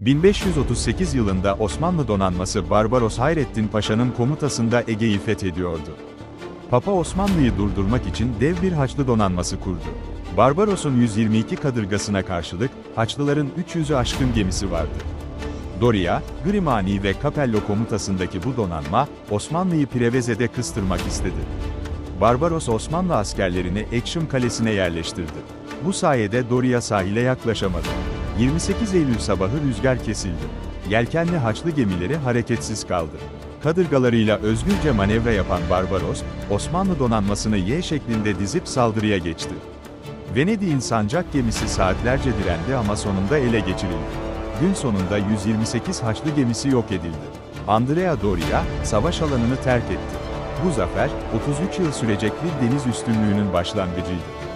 1538 yılında Osmanlı donanması Barbaros Hayrettin Paşa'nın komutasında Ege'yi fethediyordu. Papa Osmanlı'yı durdurmak için dev bir Haçlı donanması kurdu. Barbaros'un 122 kadırgasına karşılık, Haçlıların 300'ü aşkın gemisi vardı. Doria, Grimani ve Capello komutasındaki bu donanma, Osmanlı'yı Preveze'de kıstırmak istedi. Barbaros Osmanlı askerlerini Ekşim Kalesi'ne yerleştirdi. Bu sayede Doria sahile yaklaşamadı. 28 Eylül sabahı rüzgar kesildi. Yelkenli Haçlı gemileri hareketsiz kaldı. Kadırgalarıyla özgürce manevra yapan Barbaros, Osmanlı donanmasını Y şeklinde dizip saldırıya geçti. Venedik'in sancak gemisi saatlerce direndi ama sonunda ele geçirildi. Gün sonunda 128 Haçlı gemisi yok edildi. Andrea Doria, savaş alanını terk etti. Bu zafer, 33 yıl sürecek bir deniz üstünlüğünün başlangıcıydı.